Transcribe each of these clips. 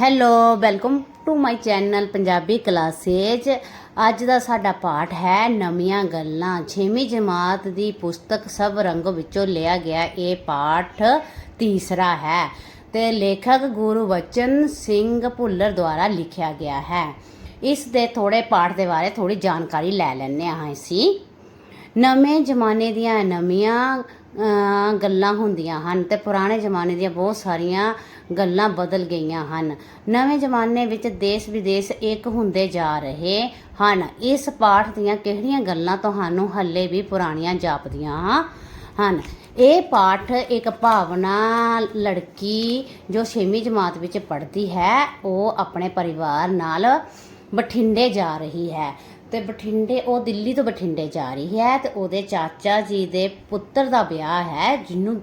Hello welcome to my channel Punjabi classes ਅੱਜ ਦਾ ਸਾਡਾ ਪਾਠ ਹੈ ਨਵੀਆਂ ਗੱਲਾਂ। 6ਵੀਂ ਜਮਾਤ ਦੀ ਪੁਸਤਕ ਸਭ ਰੰਗ ਵਿੱਚੋਂ ਲਿਆ ਗਿਆ। ਇਹ ਪਾਠ ਤੀਸਰਾ ਹੈ ਤੇ ਲੇਖਕ ਗੁਰਬਚਨ ਸਿੰਘ ਭੁੱਲਰ ਦੁਆਰਾ ਲਿਖਿਆ ਗਿਆ ਹੈ। ਇਸ ਦੇ ਥੋੜੇ ਪਾਠ ਦੇ ਬਾਰੇ ਥੋੜੀ ਜਾਣਕਾਰੀ ਲੈ ਲੈਂਦੇ ਹਾਂ ਅਸੀਂ। ਨਵੇਂ ਜ਼ਮਾਨੇ ਦੀਆਂ ਨਵੀਆਂ ਗੱਲਾਂ ਹੁੰਦੀਆਂ ਹਨ ਤੇ ਪੁਰਾਣੇ ਜ਼ਮਾਨੇ ਦੀਆਂ ਬਹੁਤ ਸਾਰੀਆਂ ਗੱਲਾਂ ਬਦਲ ਗਈਆਂ ਹਨ। ਨਵੇਂ ਜ਼ਮਾਨੇ ਵਿੱਚ ਦੇਸ਼ ਵਿਦੇਸ਼ ਇੱਕ ਹੁੰਦੇ ਜਾ ਰਹੇ ਹਨ। ਇਸ ਪਾਠ ਦੀਆਂ ਕਿਹੜੀਆਂ ਗੱਲਾਂ ਤੁਹਾਨੂੰ ਹੱਲੇ ਵੀ ਪੁਰਾਣੀਆਂ ਜਾਪਦੀਆਂ ਹਨ? ਇਹ ਪਾਠ ਇੱਕ ਭਾਵਨਾ ਲੜਕੀ ਜੋ 6ਵੀਂ ਜਮਾਤ ਵਿੱਚ ਪੜ੍ਹਦੀ ਹੈ, ਉਹ ਆਪਣੇ ਪਰਿਵਾਰ ਨਾਲ ਬਠਿੰਡੇ ਜਾ ਰਹੀ ਹੈ ਤੇ ਬਠਿੰਡੇ, ਉਹ ਦਿੱਲੀ ਤੋਂ ਬਠਿੰਡੇ ਜਾ ਰਹੀ ਹੈ ਤੇ ਉਹਦੇ ਚਾਚਾ ਜੀ ਦੇ ਪੁੱਤਰ ਦਾ ਵਿਆਹ ਹੈ, ਜਿਹਨੂੰ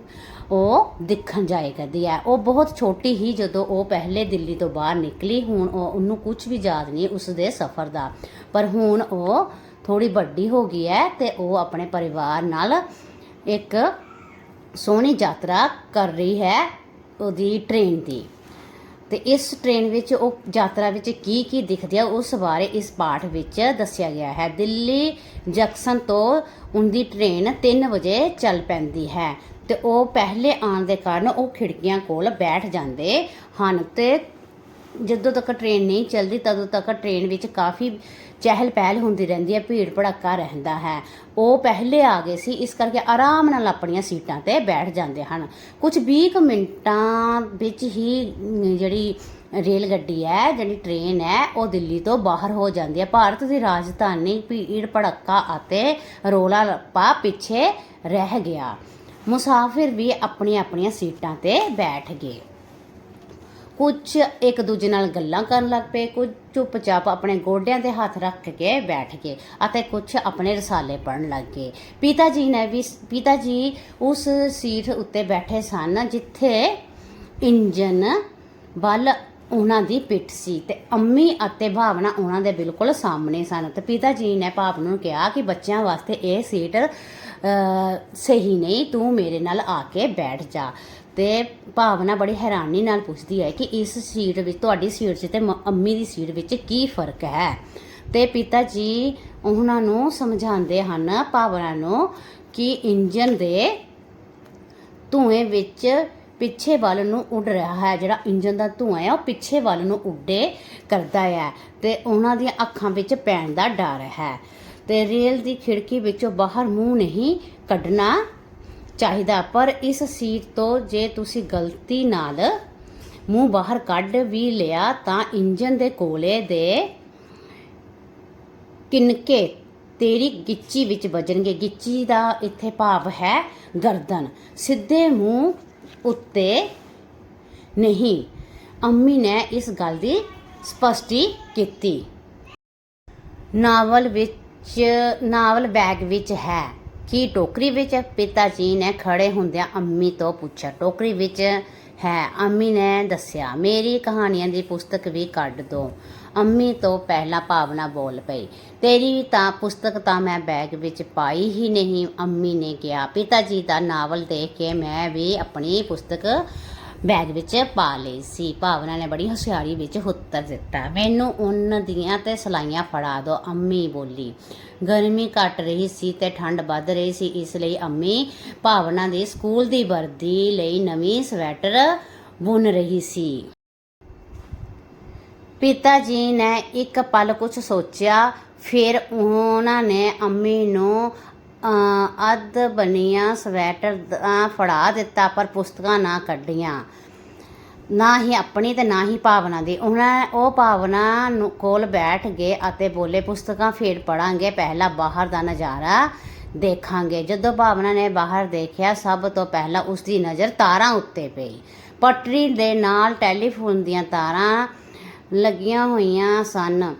ਉਹ ਦੇਖਣ ਜਾਏ ਕਰਦੀ ਹੈ। ਉਹ ਬਹੁਤ ਛੋਟੀ ਹੀ ਜਦੋਂ ਉਹ ਪਹਿਲੇ ਦਿੱਲੀ ਤੋਂ ਬਾਹਰ ਨਿਕਲੀ, ਹੁਣ ਉਹ ਉਹਨੂੰ ਕੁਝ ਵੀ ਯਾਦ ਨਹੀਂ ਉਸ ਦੇ ਸਫ਼ਰ ਦਾ। ਪਰ ਹੁਣ ਉਹ ਥੋੜੀ ਵੱਡੀ ਹੋ ਗਈ ਹੈ ਤੇ ਉਹ ਆਪਣੇ ਪਰਿਵਾਰ ਨਾਲ ਇੱਕ ਸੋਹਣੀ ਯਾਤਰਾ ਕਰ ਰਹੀ ਹੈ ਉਹਦੀ ਟ੍ਰੇਨ ਦੀ। ਤੇ ਇਸ ਟ੍ਰੇਨ ਵਿੱਚ ਉਹ ਯਾਤਰਾ ਵਿੱਚ ਕੀ ਕੀ ਦਿਖਦਿਆ ਉਸ ਬਾਰੇ ਇਸ ਪਾਠ ਵਿੱਚ ਦੱਸਿਆ ਗਿਆ ਹੈ। ਦਿੱਲੀ ਜੰਕਸ਼ਨ ਤੋਂ ਉਹਦੀ ਟ੍ਰੇਨ 3 ਵਜੇ ਚੱਲ ਪੈਂਦੀ ਹੈ। ਤੇ ਉਹ ਪਹਿਲੇ ਆਉਣ ਦੇ ਕਾਰਨ ਉਹ ਖਿੜਕੀਆਂ ਕੋਲ ਬੈਠ ਜਾਂਦੇ ਹਨ ਤੇ ਜਦੋਂ ਤੱਕ ਟ੍ਰੇਨ ਨਹੀਂ ਚੱਲਦੀ, ਤਦੋਂ ਤੱਕ ਟ੍ਰੇਨ ਵਿੱਚ ਕਾਫੀ ਚਹਿਲ ਪਹਿਲ ਹੁੰਦੀ ਰਹਿੰਦੀ ਹੈ ਭੀੜ ਭੜੱਕਾ ਰਹਿੰਦਾ ਹੈ। ਉਹ ਪਹਿਲੇ ਆ ਗਏ ਸੀ, ਇਸ ਕਰਕੇ ਆਰਾਮ ਨਾਲ ਆਪਣੀਆਂ ਸੀਟਾਂ ਤੇ ਬੈਠ ਜਾਂਦੇ ਹਨ। ਕੁਝ 20 ਕੁ ਮਿੰਟਾਂ ਵਿੱਚ ਹੀ ਜਿਹੜੀ ਰੇਲ ਗੱਡੀ ਹੈ, ਜਿਹੜੀ ਟ੍ਰੇਨ ਹੈ, ਉਹ ਦਿੱਲੀ ਤੋਂ ਬਾਹਰ ਹੋ ਜਾਂਦੀ ਹੈ। ਭਾਰਤ ਦੀ ਰਾਜਧਾਨੀ ਭੀੜ ਭੜੱਕਾ ਅਤੇ ਰੋਲਾ ਰੱਪਾ ਪਿੱਛੇ ਰਹਿ ਗਿਆ। ਮੁਸਾਫਿਰ ਵੀ ਆਪਣੀਆਂ ਆਪਣੀਆਂ ਸੀਟਾਂ ਤੇ ਬੈਠ ਗਏ। ਕੁਝ ਇੱਕ ਦੂਜੇ ਨਾਲ ਗੱਲਾਂ ਕਰਨ ਲੱਗ ਪਏ ਕੁਝ ਚੁੱਪਚਾਪ ਆਪਣੇ ਗੋਡਿਆਂ ਤੇ ਹੱਥ ਰੱਖ ਕੇ ਬੈਠ ਗਏ ਅਤੇ ਕੁਝ ਆਪਣੇ ਰਸਾਲੇ ਪੜਨ ਲੱਗ ਗਏ। ਪਿਤਾ ਜੀ ਨੇ ਵੀ ਪਿਤਾ ਜੀ ਉਸ ਸੀਟ ਉੱਤੇ ਬੈਠੇ ਸਨ ਜਿੱਥੇ ਇੰਜਨ ਵੱਲ ਉਹਨਾਂ ਦੀ ਪਿੱਠ ਸੀ ਤੇ ਅੰਮੀ ਅਤੇ ਭਾਵਨਾ ਉਹਨਾਂ ਦੇ ਬਿਲਕੁਲ ਸਾਹਮਣੇ ਸਨ ਤੇ ਪਿਤਾ ਜੀ ਨੇ ਭਾਵ ਨੂੰ ਕਿਹਾ ਕਿ ਬੱਚਿਆਂ ਵਾਸਤੇ ਇਹ ਸੀਟ ਸਹੀ ਨਹੀਂ, ਤੂੰ ਮੇਰੇ ਨਾਲ ਆ ਕੇ ਬੈਠ ਜਾ। ਤੇ ਭਾਵਨਾ ਬੜੀ ਹੈਰਾਨੀ ਨਾਲ ਪੁੱਛਦੀ ਹੈ ਕਿ ਇਸ ਸੀਟ ਵਿੱਚ, ਤੁਹਾਡੀ ਸੀਟ 'ਚ ਤੇ ਮ- ਅੰਮੀ ਦੀ ਸੀਟ ਵਿੱਚ ਕੀ ਫ਼ਰਕ ਹੈ? ਤੇ ਪਿਤਾ ਜੀ ਉਹਨਾਂ ਨੂੰ ਸਮਝਾਉਂਦੇ ਹਨ, ਭਾਵਨਾ ਨੂੰ, ਕਿ ਇੰਜਨ ਦੇ ਧੂਏ ਵਿੱਚ ਪਿੱਛੇ ਵੱਲ ਨੂੰ ਉੱਡ ਰਿਹਾ ਹੈ। ਜਿਹੜਾ ਇੰਜਨ ਦਾ ਧੂਆਂ ਹੈ, ਉਹ ਪਿੱਛੇ ਵੱਲ ਨੂੰ ਉੱਡੇ ਕਰਦਾ ਹੈ ਤੇ ਉਹਨਾਂ ਦੀਆਂ ਅੱਖਾਂ ਵਿੱਚ ਪੈਣ ਦਾ ਡਰ ਹੈ। ਤੇ ਰੇਲ ਦੀ ਖਿੜਕੀ ਵਿੱਚੋਂ ਬਾਹਰ ਮੂੰਹ ਨਹੀਂ ਕੱਢਣਾ ਚਾਹੀਦਾ। ਪਰ ਇਸ ਸੀਟ ਤੋਂ ਜੇ ਤੁਸੀਂ ਗਲਤੀ ਨਾਲ ਮੂੰਹ ਬਾਹਰ ਕੱਢ ਵੀ ਲਿਆ, ਤਾਂ ਇੰਜਨ ਦੇ ਕੋਲੇ ਦੇ ਕਿਨਕੇ ਤੇਰੀ ਗਿੱਚੀ ਵਿੱਚ ਵੱਜਣਗੇ। ਗਿੱਚੀ ਦਾ ਇੱਥੇ ਭਾਵ ਹੈ ਗਰਦਨ। ਸਿੱਧੇ ਮੂੰਹ ਉੱਤੇ ਨਹੀਂ। ਅੰਮੀ ਨੇ ਇਸ ਗੱਲ ਦੀ ਸਪਸ਼ਟੀ ਕੀਤੀ। ਨਾਵਲ ਵਿੱਚ ਚ ਨਾਵਲ ਬੈਗ ਵਿੱਚ ਹੈ। ਕੀ ਟੋਕਰੀ ਵਿੱਚ ਪਿਤਾ ਜੀ ਨੇ ਖੜੇ ਹੁੰਦਿਆਂ ਅੰਮੀ ਤੋਂ ਪੁੱਛਿਆ, ਟੋਕਰੀ ਵਿੱਚ ਹੈ। ਅੰਮੀ ਨੇ ਦੱਸਿਆ, ਮੇਰੀ ਕਹਾਣੀਆਂ ਦੀ ਪੁਸਤਕ ਵੀ ਕੱਢ ਦੋ। ਅੰਮੀ ਤੋਂ ਪਹਿਲਾਂ ਭਾਵਨਾ ਬੋਲ ਪਈ, ਤੇਰੀ ਤਾਂ ਪੁਸਤਕ ਤਾਂ ਮੈਂ ਬੈਗ ਵਿੱਚ ਪਾਈ ਹੀ ਨਹੀਂ। ਅੰਮੀ ਨੇ ਕਿਹਾ, ਪਿਤਾ ਜੀ ਦਾ ਨਾਵਲ ਦੇਖ ਕੇ ਮੈਂ ਵੀ ਆਪਣੀ ਪੁਸਤਕ ਬੈਗ ਵਿੱਚ ਪਾ ਲਈ ਸੀ। ਭਾਵਨਾ ਨੇ ਬੜੀ ਹੁਸ਼ਿਆਰੀ ਵਿੱਚ ਉੱਤਰ ਦਿੱਤਾ। ਮੈਨੂੰ ਉਹਨਾਂ ਦੀਆਂ ਤੇ ਸਲਾਈਆਂ ਫੜਾ ਦਿਓ ਅੰਮੀ, ਬੋਲੀ। ਗਰਮੀ ਘਟ ਰਹੀ ਸੀ ਤੇ ਠੰਡ ਵੱਧ ਰਹੀ ਸੀ, ਇਸ ਲਈ ਅੰਮੀ ਭਾਵਨਾ ਦੀ ਸਕੂਲ ਦੀ ਵਰਦੀ ਲਈ ਨਵੀਂ ਸਵੈਟਰ ਬੁਣ ਰਹੀ ਸੀ। ਪਿਤਾ ਜੀ ਨੇ ਇੱਕ ਪਲ ਕੁਝ ਸੋਚਿਆ, ਫਿਰ ਉਹਨਾਂ ਨੇ ਅੰਮੀ ਨੂੰ ਅੱਧ ਬਣੀਆਂ ਸਵੈਟਰ ਦਾ ਫੜਾ ਦਿੱਤਾ, ਪਰ ਪੁਸਤਕਾਂ ਨਾ ਕੱਢੀਆਂ। ਨਾ ਹੀ ਆਪਣੀ ਤੇ ਨਾ ਹੀ ਭਾਵਨਾ ਦੀ। ਉਹਨਾਂ ਉਹ ਭਾਵਨਾ ਨੂੰ ਕੋਲ ਬੈਠ ਗਏ ਅਤੇ ਬੋਲੇ, ਪੁਸਤਕਾਂ ਫੇਰ ਪੜਾਂਗੇ ਪਹਿਲਾਂ ਬਾਹਰ ਦਾ ਨਜ਼ਾਰਾ ਦੇਖਾਂਗੇ। ਜਦੋਂ ਭਾਵਨਾ ਨੇ ਬਾਹਰ ਦੇਖਿਆ, ਸਭ ਤੋਂ ਪਹਿਲਾਂ ਉਸ ਦੀ ਨਜ਼ਰ ਤਾਰਾਂ ਉੱਤੇ ਪਈ। ਪਟਰੀ ਦੇ ਨਾਲ ਟੈਲੀਫੋਨ ਦੀਆਂ ਤਾਰਾਂ ਲੱਗੀਆਂ ਹੋਈਆਂ ਸਨ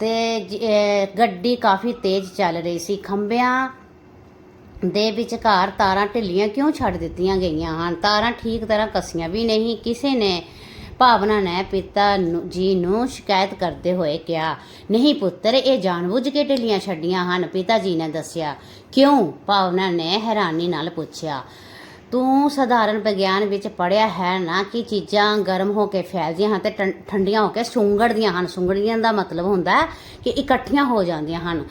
ਤੇ ਜ- ਗੱਡੀ ਕਾਫੀ ਤੇਜ਼ ਚੱਲ ਰਹੀ ਸੀ। ਖੰਭਿਆਂ ਦੇ ਵਿਚਕਾਰ ਤਾਰਾਂ ਢਿੱਲੀਆਂ ਕਿਉਂ ਛੱਡ ਦਿੱਤੀਆਂ ਗਈਆਂ ਹਨ? ਤਾਰਾਂ ਠੀਕ ਤਰ੍ਹਾਂ ਕੱਸੀਆਂ ਵੀ ਨਹੀਂ, ਕਿਸੇ ਨੇ ਭਾਵਨਾ ਨੇ ਪਿਤਾ ਨੂੰ- ਜੀ ਨੂੰ ਸ਼ਿਕਾਇਤ ਕਰਦੇ ਹੋਏ ਕਿਹਾ, ਨਹੀਂ ਪੁੱਤਰ, ਇਹ ਜਾਣਬੁੱਝ ਕੇ ਢਿੱਲੀਆਂ ਛੱਡੀਆਂ ਹਨ। ਪਿਤਾ ਜੀ ਨੇ ਦੱਸਿਆ, ਕਿਉਂ? ਭਾਵਨਾ ਨੇ ਹੈਰਾਨੀ ਨਾਲ ਪੁੱਛਿਆ, ਤੂੰ ਸਧਾਰਨ ਵਿਗਿਆਨ ਵਿੱਚ ਪੜਿਆ ਹੈ ਨਾ ਕਿ ਚੀਜ਼ਾਂ ਗਰਮ ਹੋ ਕੇ ਫੈਲਦੀਆਂ ਹਨ ਤੇ ਠੰ- ਠੰਡੀਆਂ ਹੋ ਕੇ ਸੁੰਗੜਦੀਆਂ ਹਨ? ਸੁੰਗੜਦੀਆਂ ਦਾ ਮਤਲਬ ਹੁੰਦਾ ਹੈ ਕਿ ਇਕੱਠੀਆਂ ਹੋ ਜਾਂਦੀਆਂ ਹਨ।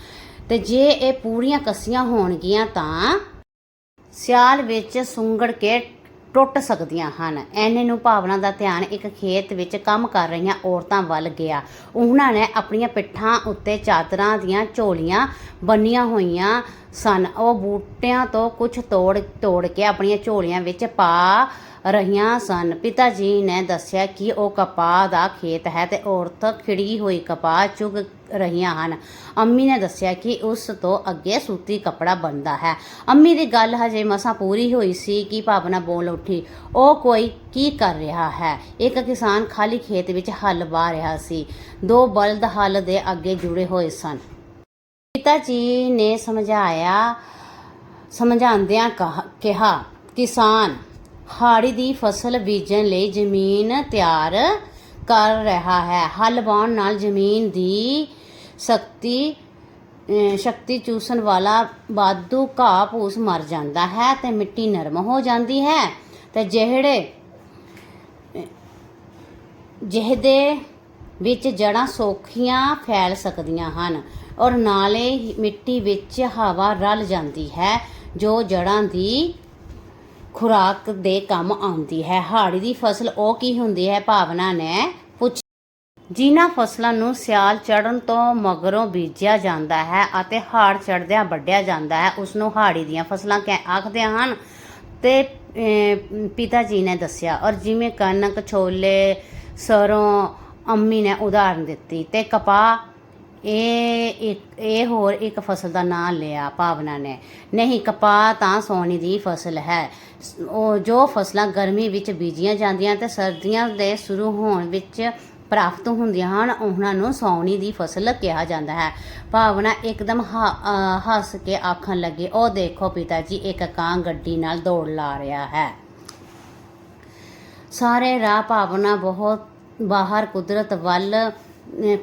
ਤੇ ਜੇ ਇਹ ਪੂਰੀਆਂ ਕੱਸੀਆਂ ਹੋਣਗੀਆਂ ਤਾਂ ਸਿਆਲ ਵਿੱਚ ਸੁੰਗੜ ਕੇ ਟੁੱਟ ਸਕਦੀਆਂ ਹਨ। ਐਨੇ ਨੂੰ ਭਾਵਨਾ ਦਾ ਧਿਆਨ ਇੱਕ ਖੇਤ ਵਿੱਚ ਕੰਮ ਕਰ ਰਹੀਆਂ ਔਰਤਾਂ ਵੱਲ ਗਿਆ। ਉਹਨਾਂ ਨੇ ਆਪਣੀਆਂ ਪਿੱਠਾਂ ਉੱਤੇ ਚਾਦਰਾਂ ਦੀਆਂ ਝੋਲੀਆਂ ਬੰਨੀਆਂ ਹੋਈਆਂ ਸਨ। ਉਹ ਬੂਟਿਆਂ ਤੋਂ ਕੁਝ ਤੋੜ ਤੋੜ ਕੇ ਆਪਣੀਆਂ ਝੋਲੀਆਂ ਵਿੱਚ ਪਾ ਰਹੀਆਂ ਸਨ। ਪਿਤਾ ਜੀ ਨੇ ਦੱਸਿਆ ਕਿ ਉਹ ਕਪਾਹ ਦਾ ਖੇਤ ਹੈ ਤੇ ਔਰਤ ਖਿੜੀ ਹੋਈ ਕਪਾਹ ਚੁਗ ਰਹੀਆਂ ਹਨ। ਅੰਮੀ ਨੇ ਦੱਸਿਆ ਕਿ ਉਸ ਤੋਂ ਅੱਗੇ ਸੂਤੀ ਕੱਪੜਾ ਬਣਦਾ ਹੈ। ਅੰਮੀ ਦੀ ਗੱਲ ਹਜੇ ਮਸਾਂ ਪੂਰੀ ਹੋਈ ਸੀ ਕਿ ਭਾਵਨਾ ਬੋਲ ਉੱਠੀ, ਉਹ ਕੋਈ ਕੀ ਕਰ ਰਿਹਾ ਹੈ? ਇੱਕ ਕਿਸਾਨ ਖਾਲੀ ਖੇਤ ਵਿੱਚ ਹੱਲ ਵਾਹ ਰਿਹਾ ਸੀ। ਦੋ ਬਲਦ ਹੱਲ ਦੇ ਅੱਗੇ ਜੁੜੇ ਹੋਏ ਸਨ। ਪਿਤਾ ਜੀ ਨੇ ਸਮਝਾਇਆ, ਸਮਝਾਉਂਦਿਆਂ ਕਹਾ- ਕਿਹਾ, ਕਿਸਾਨ ਹਾੜੀ ਦੀ ਫਸਲ ਬੀਜਣ ਲਈ ਜ਼ਮੀਨ ਤਿਆਰ ਕਰ ਰਿਹਾ ਹੈ। ਹਲ ਵਾਹੁਣ ਨਾਲ ਜ਼ਮੀਨ ਦੀ ਸ਼ਕਤੀ ਸ਼ਕਤੀ ਚੂਸਣ ਵਾਲਾ ਬਾਦੂ ਘਾਹ ਫੂਸ ਮਰ ਜਾਂਦਾ ਹੈ ਤੇ ਮਿੱਟੀ ਨਰਮ ਹੋ ਜਾਂਦੀ ਹੈ। ਤੇ ਜਿਹੜੇ, ਜਿਹਦੇ ਵਿੱਚ ਜੜਾਂ ਸੌਖੀਆਂ ਫੈਲ ਸਕਦੀਆਂ ਹਨ ਔਰ ਨਾਲੇ ਮਿੱਟੀ ਵਿੱਚ ਹਵਾ ਰਲ ਜਾਂਦੀ ਹੈ, ਜੋ ਜੜਾਂ ਦੀ ਖੁਰਾਕ ਦੇ ਕੰਮ ਆਉਂਦੀ ਹੈ। ਹਾੜੀ ਦੀ ਫਸਲ ਉਹ ਕੀ ਹੁੰਦੀ ਹੈ? ਭਾਵਨਾ ਨੇ ਪੁੱਛ ਜਿਨ੍ਹਾਂ ਫਸਲਾਂ ਨੂੰ ਸਿਆਲ ਚੜਨ ਤੋਂ ਮਗਰੋਂ ਬੀਜਿਆ ਜਾਂਦਾ ਹੈ ਅਤੇ ਹਾੜ ਚੜਦਿਆਂ ਵੱਢਿਆ ਜਾਂਦਾ ਹੈ, ਉਸ ਨੂੰ ਹਾੜੀ ਦੀਆਂ ਫਸਲਾਂ ਕਹਿ ਆਖਦੇ ਹਨ। ਤੇ ਪਿਤਾ ਜੀ ਨੇ ਦੱਸਿਆ, ਔਰ ਜਿਵੇਂ ਕਣਕ, ਛੋਲੇ, ਸਰੋਂ, ਅੰਮੀ ਨੇ ਉਦਾਹਰਨ ਦਿੱਤੀ ਤੇ ਕਪਾਹ ਇਹ ਇੱਕ, ਇਹ ਹੋਰ ਇੱਕ ਫਸਲ ਦਾ ਨਾਂ ਲਿਆ, ਭਾਵਨਾ ਨੇ। ਨਹੀਂ, ਕਪਾਹ ਤਾਂ ਸੋਨੇ ਦੀ ਫਸਲ ਹੈ। ਉਹ ਜੋ ਫਸਲਾਂ ਗਰਮੀ ਵਿੱਚ ਬੀਜੀਆਂ ਜਾਂਦੀਆਂ ਤੇ ਸਰਦੀਆਂ ਦੇ ਸ਼ੁਰੂ ਹੋਣ ਵਿੱਚ ਪ੍ਰਾਪਤ ਹੁੰਦੀਆਂ ਹਨ, ਉਹਨਾਂ ਨੂੰ ਸੌਣੀ ਦੀ ਫਸਲ ਕਿਹਾ ਜਾਂਦਾ ਹੈ। ਭਾਵਨਾ ਇੱਕਦਮ ਹੱਸ ਕੇ ਆਖਣ ਲੱਗੇ, ਉਹ ਦੇਖੋ ਪਿਤਾ ਜੀ ਇੱਕ ਕਾਂ ਗੱਡੀ ਨਾਲ ਦੌੜ ਲਾ ਰਿਹਾ ਹੈ। ਸਾਰੇ ਰਾਹ ਭਾਵਨਾ ਬਹੁਤ ਬਾਹਰ ਕੁਦਰਤ ਵੱਲ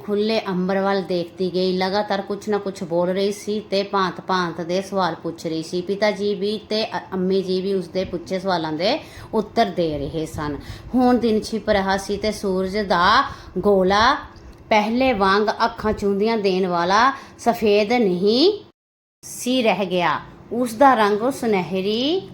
ਖੁੱਲੇ ਅੰਬਰ ਵੱਲ ਦੇਖਦੀ ਗਈ। ਲਗਾਤਾਰ ਕੁਛ ਨਾ ਕੁਛ ਬੋਲ ਰਹੀ ਸੀ ਤੇ ਭਾਂਤ ਭਾਂਤ ਦੇ ਸਵਾਲ ਪੁੱਛ ਰਹੀ ਸੀ। ਪਿਤਾ ਜੀ ਵੀ ਤੇ ਅ- ਅੰਮੀ ਜੀ ਵੀ ਉਸਦੇ ਪੁੱਛੇ ਸਵਾਲਾਂ ਦੇ ਉੱਤਰ ਦੇ ਰਹੇ ਸਨ। ਹੁਣ ਦਿਨ ਛਿਪ ਰਿਹਾ ਸੀ ਤੇ ਸੂਰਜ ਦਾ ਗੋਲਾ ਪਹਿਲੇ ਵਾਂਗ ਅੱਖਾਂ ਚੁੰਦੀਆਂ ਦੇਣ ਵਾਲਾ ਸਫੇਦ ਨਹੀਂ ਸੀ ਰਹਿ ਗਿਆ। ਉਸ ਦਾ ਰੰਗ ਸੁਨਹਿਰੀ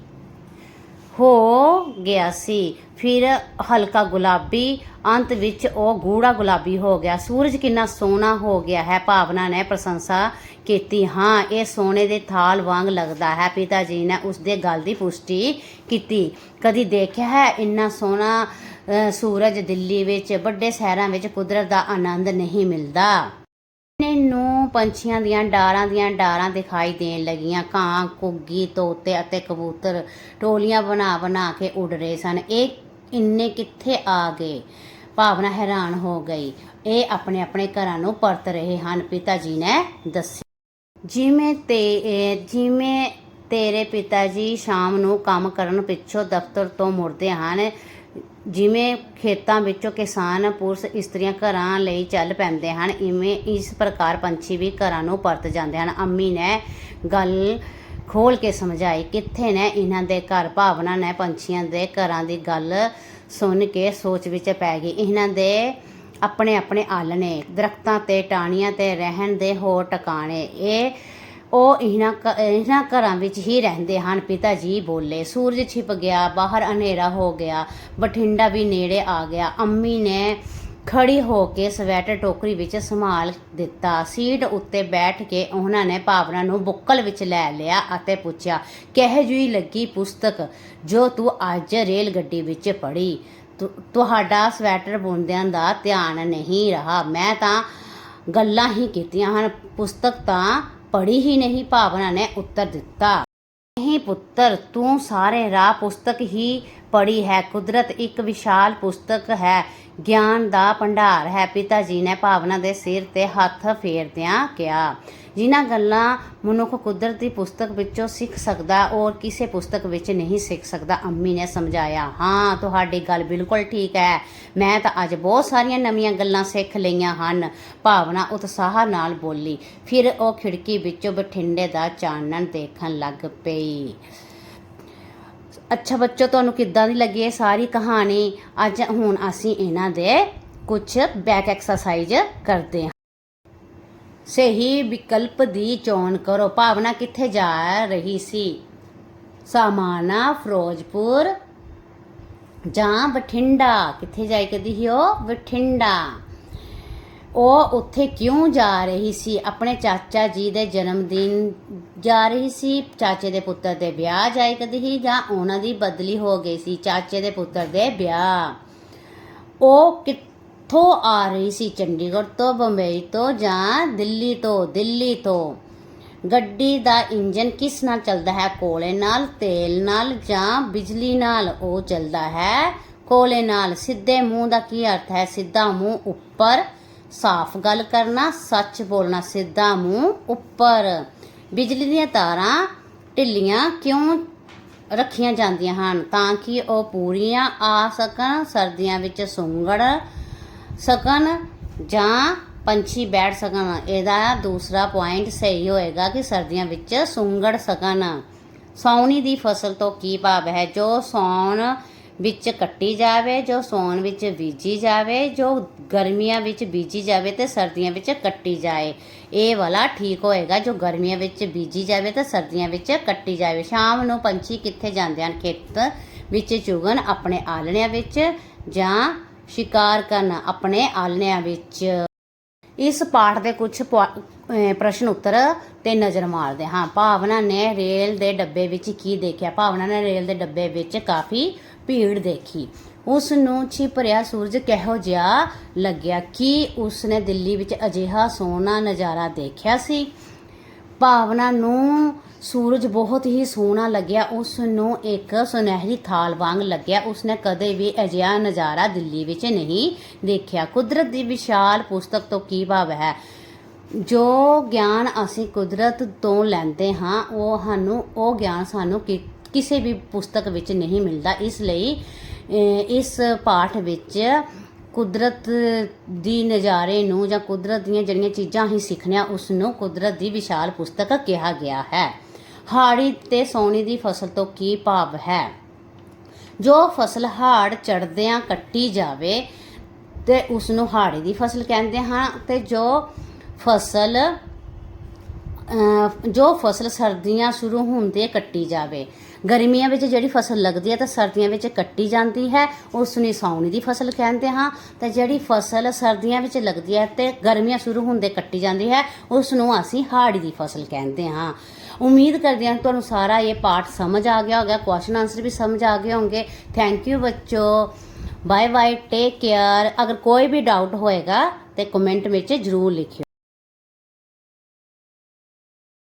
ਹੋ ਗਿਆ ਸੀ। ਫਿਰ ਹਲਕਾ ਗੁਲਾਬੀ, ਅੰਤ ਵਿੱਚ ਉਹ ਗੂੜਾ ਗੁਲਾਬੀ ਹੋ ਗਿਆ। ਸੂਰਜ ਕਿੰਨਾ ਸੋਹਣਾ ਹੋ ਗਿਆ ਹੈ, ਭਾਵਨਾ ਨੇ ਪ੍ਰਸ਼ੰਸਾ ਕੀਤੀ। ਹਾਂ, ਇਹ ਸੋਨੇ ਦੇ ਥਾਲ ਵਾਂਗ ਲੱਗਦਾ ਹੈ। ਪਿਤਾ ਜੀ ਨੇ ਉਸ ਦੇ ਗੱਲ ਦੀ ਪੁਸ਼ਟੀ ਕੀਤੀ। ਕਦੀ ਦੇਖਿਆ ਹੈ ਇੰਨਾ ਸੋਹਣਾ ਸੂਰਜ ਦਿੱਲੀ ਵਿੱਚ ਵੱਡੇ ਸ਼ਹਿਰਾਂ ਵਿੱਚ ਕੁਦਰਤ ਦਾ ਆਨੰਦ ਨਹੀਂ ਮਿਲਦਾ? ਨੇ ਪੰਛੀਆਂ ਦੀਆਂ ਡਾਰਾਂ ਦੀਆਂ ਡਾਰਾਂ ਦਿਖਾਈ ਦੇਣ ਲੱਗੀਆਂ। ਕਾਂ ਕੁੱਗੀ ਤੋਤੇ ਅਤੇ ਕਬੂਤਰ ਟੋਲੀਆਂ ਬਣਾ ਬਣਾ ਕੇ ਉੱਡ ਰਹੇ ਸਨ। ਇਹ ਇੰਨੇ ਕਿੱਥੇ ਆ ਗਏ? ਭਾਵਨਾ ਹੈਰਾਨ ਹੋ ਗਈ। ਇਹ ਆਪਣੇ ਆਪਣੇ ਘਰਾਂ ਨੂੰ ਪਰਤ ਰਹੇ ਹਨ। ਪਿਤਾ ਜੀ ਨੇ ਦੱਸਿਆ, ਜਿਵੇਂ ਤੇ ਜਿਵੇਂ ਤੇਰੇ ਪਿਤਾ ਜੀ ਸ਼ਾਮ ਨੂੰ ਕੰਮ ਕਰਨ ਪਿੱਛੋਂ ਦਫ਼ਤਰ ਤੋਂ ਮੁੜਦੇ ਹਨ ਜਿਵੇਂ ਖੇਤਾਂ ਵਿੱਚੋਂ ਕਿਸਾਨ, ਪੁਰਸ਼ ਇਸਤਰੀਆਂ ਘਰਾਂ ਲਈ ਚੱਲ ਪੈਂਦੇ ਹਨ, ਇਵੇਂ ਇਸ ਪ੍ਰਕਾਰ ਪੰਛੀ ਵੀ ਘਰਾਂ ਨੂੰ ਪਰਤ ਜਾਂਦੇ ਹਨ। ਅੰਮੀ ਨੇ ਗੱਲ ਖੋਲ ਕੇ ਸਮਝਾਈ, ਕਿੱਥੇ ਨੇ ਇਹਨਾਂ ਦੇ ਘਰ? ਭਾਵਨਾ ਨੇ ਪੰਛੀਆਂ ਦੇ ਘਰਾਂ ਦੀ ਗੱਲ ਸੁਣ ਕੇ ਸੋਚ ਵਿੱਚ ਪੈ ਗਈ। ਇਹਨਾਂ ਦੇ ਆਪਣੇ ਆਪਣੇ ਆਲਣੇ ਦਰਖਤਾਂ ਤੇ ਟਾਹਣੀਆਂ ਤੇ ਰਹਿਣ ਦੇ ਹੋਰ ਟਿਕਾਣੇ। ਇਹ ਉਹ ਇਹਨਾਂ ਘ- ਇਹਨਾਂ ਘਰਾਂ ਵਿੱਚ ਹੀ ਰਹਿੰਦੇ ਹਨ। ਪਿਤਾ ਜੀ ਬੋਲੇ, ਸੂਰਜ ਛਿਪ ਗਿਆ, ਬਾਹਰ ਹਨੇਰਾ ਹੋ ਗਿਆ, ਬਠਿੰਡਾ ਵੀ ਨੇੜੇ ਆ ਗਿਆ। ਅੰਮੀ ਨੇ ਖੜੀ ਹੋ ਕੇ ਸਵੈਟਰ ਟੋਕਰੀ ਵਿੱਚ ਸੰਭਾਲ ਦਿੱਤਾ। ਸੀਟ ਉੱਤੇ ਬੈਠ ਕੇ ਉਹਨਾਂ ਨੇ ਭਾਵਨਾ ਨੂੰ ਬੁੱਕਲ ਵਿੱਚ ਲੈ ਲਿਆ ਅਤੇ ਪੁੱਛਿਆ, ਕਿਹੋ ਜਿਹੀ ਲੱਗੀ ਪੁਸਤਕ ਜੋ ਤੂੰ ਅੱਜ ਰੇਲ ਗੱਡੀ ਵਿੱਚ ਪੜ੍ਹੀ? ਤੁ- ਤੁਹਾਡਾ ਸਵੈਟਰ ਬੁਣਦਿਆਂ ਦਾ ਧਿਆਨ ਨਹੀਂ ਰਹਾ। ਮੈਂ ਤਾਂ ਗੱਲਾਂ ਹੀ ਕੀਤੀਆਂ ਹਨ। ਪੁਸਤਕ ਤਾਂ ਪੜ੍ਹੀ ਹੀ ਨਹੀਂ, ਭਾਵਨਾ ਨੇ ਉੱਤਰ ਦਿੱਤਾ। ਨਹੀਂ ਪੁੱਤਰ, ਤੂੰ ਸਾਰੇ ਰਾਹ ਪੁਸਤਕ ਹੀ ਪੜ੍ਹੀ ਹੈ। ਕੁਦਰਤ ਇੱਕ ਵਿਸ਼ਾਲ ਪੁਸਤਕ ਹੈ, ਗਿਆਨ ਦਾ ਭੰਡਾਰ ਹੈ। ਪਿਤਾ ਜੀ ਨੇ ਭਾਵਨਾ ਦੇ ਸਿਰ ਤੇ ਹੱਥ ਫੇਰਦਿਆਂ ਕਿਹਾ ਜਿਨ੍ਹਾਂ ਗੱਲਾਂ ਮਨੁੱਖ ਕੁਦਰਤ ਦੀ ਪੁਸਤਕ ਵਿੱਚੋਂ ਸਿੱਖ ਸਕਦਾ ਔਰ ਕਿਸੇ ਪੁਸਤਕ ਵਿੱਚ ਨਹੀਂ ਸਿੱਖ ਸਕਦਾ, ਅੰਮੀ ਨੇ ਸਮਝਾਇਆ। ਹਾਂ, ਤੁਹਾਡੀ ਗੱਲ ਬਿਲਕੁਲ ਠੀਕ ਹੈ। ਮੈਂ ਤਾਂ ਅੱਜ ਬਹੁਤ ਸਾਰੀਆਂ ਨਵੀਆਂ ਗੱਲਾਂ ਸਿੱਖ ਲਈਆਂ ਹਨ। ਭਾਵਨਾ ਉਤਸ਼ਾਹ ਨਾਲ ਬੋਲੀ। ਫਿਰ ਉਹ ਖਿੜਕੀ ਵਿੱਚੋਂ ਬਠਿੰਡੇ ਦਾ ਚਾਨਣ ਦੇਖਣ ਲੱਗ ਪਈ। ਅੱਛਾ ਬੱਚੋ, ਤੁਹਾਨੂੰ ਕਿੱਦਾਂ ਦੀ ਲੱਗੀ ਇਹ ਸਾਰੀ ਕਹਾਣੀ? ਅੱਜ ਹੁਣ ਅਸੀਂ ਇਹਨਾਂ ਦੇ ਕੁਝ ਬੈਕ ਐਕਸਰਸਾਈਜ਼ ਕਰਦੇ ਹਾਂ ਸਹੀ ਵਿਕਲਪ ਦੀ ਚੋਣ ਕਰੋ। ਭਾਵਨਾ ਕਿੱਥੇ ਜਾ ਰਹੀ ਸੀ? ਸਾਮਾਨਾ, ਫਿਰੋਜ਼ਪੁਰ ਜਾਂ ਬਠਿੰਡਾ? ਕਿੱਥੇ ਜਾਈ ਕਦੀ ਸੀ ਉਹ? ਬਠਿੰਡਾ। ਉਹ ਉੱਥੇ ਕਿਉਂ ਜਾ ਰਹੀ ਸੀ? ਆਪਣੇ ਚਾਚਾ ਜੀ ਦੇ ਜਨਮ ਦਿਨ ਜਾ ਰਹੀ ਸੀ। ਚਾਚੇ ਦੇ ਪੁੱਤਰ ਦੇ ਵਿਆਹ ਜਾਈ ਕਦੀ ਸੀ ਜਾਂ ਉਹਨਾਂ ਦੀ ਬਦਲੀ ਹੋ ਗਈ ਸੀ? ਚਾਚੇ ਦੇ ਪੁੱਤਰ ਦੇ ਵਿਆਹ। ਉਹ ਕਿੱਥੋਂ ਆ ਰਹੀ ਸੀ ਚੰਡੀਗੜ੍ਹ ਤੋਂ ਬੰਬਈ ਤੋਂ ਜਾਂ ਦਿੱਲੀ ਤੋਂ ਦਿੱਲੀ ਤੋਂ। ਗੱਡੀ ਦਾ ਇੰਜਨ ਕਿਸ ਨਾਲ ਚੱਲਦਾ ਹੈ? ਕੋਲੇ ਨਾਲ, ਤੇਲ ਨਾਲ ਜਾਂ ਬਿਜਲੀ ਨਾਲ ਉਹ ਚੱਲਦਾ ਹੈ? ਕੋਲੇ ਨਾਲ ਸਿੱਧੇ ਮੂੰਹ ਦਾ ਕੀ ਅਰਥ ਹੈ? ਸਿੱਧਾ ਮੂੰਹ ਉੱਪਰ। ਸਾਫ਼ ਗੱਲ ਕਰਨਾ, ਸੱਚ ਬੋਲਣਾ, ਸਿੱਧਾ ਮੂੰਹ ਉੱਪਰ। ਬਿਜਲੀ ਦੀਆਂ ਤਾਰਾਂ ਢਿੱਲੀਆਂ ਕਿਉਂ ਰੱਖੀਆਂ ਜਾਂਦੀਆਂ ਹਨ? ਤਾਂ ਕਿ ਉਹ ਪੂਰੀਆਂ ਆ ਸਕਣ, ਸਰਦੀਆਂ ਵਿੱਚ ਸੁੰਗੜ ਸਕਣ ਜਾਂ ਪੰਛੀ ਬੈਠ ਸਕਣ। ਇਹਦਾ ਦੂਸਰਾ ਪੁਆਇੰਟ ਸਹੀ ਹੋਏਗਾ ਕਿ ਸਰਦੀਆਂ ਵਿੱਚ ਸੁੰਗੜ ਸਕਣ। ਸੌਣੀ ਦੀ ਫਸਲ ਤੋਂ ਕੀ ਭਾਵ ਹੈ? ਜੋ ਸੌਣ ਵਿੱਚ ਕੱਟੀ ਜਾਵੇ, ਜੋ ਸੌਣ ਵਿੱਚ ਬੀਜੀ ਜਾਵੇ, ਜੋ ਗਰਮੀਆਂ ਵਿੱਚ ਬੀਜੀ ਜਾਵੇ ਤੇ ਸਰਦੀਆਂ ਵਿੱਚ ਕੱਟੀ ਜਾਏ। ਇਹ ਵਾਲਾ ਠੀਕ ਹੋਏਗਾ। ਜੋ ਗਰਮੀਆਂ ਵਿੱਚ ਬੀਜੀ ਜਾਵੇ ਤੇ ਸਰਦੀਆਂ ਵਿੱਚ ਕੱਟੀ ਜਾਵੇ। ਸ਼ਾਮ ਨੂੰ ਪੰਛੀ ਕਿੱਥੇ ਜਾਂਦੇ ਹਨ? ਖੇਤ ਵਿੱਚ ਚੁਗਣ ਆਪਣੇ ਆਲਣਿਆਂ ਵਿੱਚ ਜਾਂ ਸ਼ਿਕਾਰ ਕਰਨ ਆਪਣੇ ਆਲਣਿਆਂ ਵਿੱਚ। ਇਸ ਪਾਠ ਦੇ ਕੁਝ ਪ੍ਰਸ਼ਨ ਉੱਤਰ ਤੇ ਨਜ਼ਰ ਮਾਰਦੇ ਹਾਂ। ਭਾਵਨਾ ਨੇ ਰੇਲ ਦੇ ਡੱਬੇ ਵਿੱਚ ਕੀ ਦੇਖਿਆ? ਭਾਵਨਾ ਨੇ ਰੇਲ ਦੇ ਡੱਬੇ ਵਿੱਚ ਕਾਫੀ ਭੀੜ ਦੇਖੀ। ਉਸ ਨੂੰ ਰਿਹਾ ਸੂਰਜ ਕਿਹੋ ਜਿਹਾ ਲੱਗਿਆ ਕਿ ਉਸ ਨੇ ਦਿੱਲੀ ਵਿੱਚ ਅਜਿਹਾ ਸੋਹਣਾ ਨਜ਼ਾਰਾ ਦੇਖਿਆ ਸੀ। ਭਾਵਨਾ ਨੂੰ ਸੂਰਜ ਬਹੁਤ ਹੀ ਸੋਹਣਾ ਲੱਗਿਆ ਉਸ ਨੂੰ ਇੱਕ ਸੁਨਹਿਰੀ ਥਾਲ ਵਾਂਗ ਲੱਗਿਆ। ਉਸ ਨੇ ਕਦੇ ਵੀ ਅਜਿਹਾ ਨਜ਼ਾਰਾ ਦਿੱਲੀ ਵਿੱਚ ਨਹੀਂ ਦੇਖਿਆ। ਕੁਦਰਤ ਦੀ ਵਿਸ਼ਾਲ ਪੁਸਤਕ ਤੋਂ ਕੀ ਭਾਵ ਹੈ? ਜੋ ਗਿਆਨ ਅਸੀਂ ਕੁਦਰਤ ਤੋਂ ਲੈਂਦੇ ਹਾਂ, ਉਹ ਸਾਨੂੰ, ਉਹ ਗਿਆਨ ਸਾਨੂੰ ਕਿ- ਕਿਸੇ ਵੀ ਪੁਸਤਕ ਵਿੱਚ ਨਹੀਂ ਮਿਲਦਾ। ਇਸ ਲਈ ਇਸ ਪਾਠ ਵਿੱਚ ਕੁਦਰਤ ਦੀ ਨਜ਼ਾਰੇ ਨੂੰ ਜਾਂ ਕੁਦਰਤ ਦੀਆਂ ਜਿਹੜੀਆਂ ਚੀਜ਼ਾਂ ਅਸੀਂ ਸਿੱਖਣੀਆਂ ਉਸ ਨੂੰ ਕੁਦਰਤ ਦੀ ਵਿਸ਼ਾਲ ਪੁਸਤਕ ਕਿਹਾ ਗਿਆ ਹੈ। ਹਾੜੀ ਤੇ ਸੌਣੀ ਦੀ ਫਸਲ ਤੋਂ ਕੀ ਭਾਵ ਹੈ? ਜੋ ਫਸਲ ਹਾੜ ਚੜਦਿਆਂ ਕੱਟੀ ਜਾਵੇ, ਤੇ ਉਸ ਨੂੰ ਹਾੜੀ ਦੀ ਫਸਲ ਕਹਿੰਦੇ ਹਾਂ, ਤੇ ਜੋ ਫਸਲ ਜੋ ਫਸਲ ਸਰਦੀਆਂ ਸ਼ੁਰੂ ਹੁੰਦੇ ਕੱਟੀ ਜਾਵੇ। ਗਰਮੀਆਂ ਵਿੱਚ ਜਿਹੜੀ ਫਸਲ ਲੱਗਦੀ ਹੈ ਤਾਂ ਸਰਦੀਆਂ ਵਿੱਚ ਕੱਟੀ ਜਾਂਦੀ ਹੈ, ਉਸ ਨੂੰ ਸਾਉਣੀ ਦੀ ਫਸਲ ਕਹਿੰਦੇ ਹਾਂ। ਤੇ ਜਿਹੜੀ ਫਸਲ ਸਰਦੀਆਂ ਵਿੱਚ ਲੱਗਦੀ ਹੈ ਤੇ ਗਰਮੀਆਂ ਸ਼ੁਰੂ ਹੁੰਦੇ ਕੱਟੀ ਜਾਂਦੀ ਹੈ, ਉਸ ਨੂੰ ਅਸੀਂ ਹਾੜੀ ਦੀ ਫਸਲ ਕਹਿੰਦੇ ਹਾਂ। ਉਮੀਦ ਕਰਦੇ ਹਾਂ ਤੁਹਾਨੂੰ ਸਾਰਾ ਇਹ ਪਾਠ ਸਮਝ ਆ ਗਿਆ ਹੋਗਾ ਕੁਐਸਚਨ ਆਨਸਰ ਵੀ ਸਮਝ ਆ ਗਏ ਹੋਣਗੇ। ਥੈਂਕ ਯੂ ਬੱਚੋ। ਬਾਏ ਬਾਏ ਟੇਕ ਕੇਅਰ ਅਗਰ ਕੋਈ ਵੀ ਡਾਊਟ ਹੋਏਗਾ ਤੇ ਕਮੈਂਟ ਵਿੱਚ ਜ਼ਰੂਰ ਲਿਖਿਓ।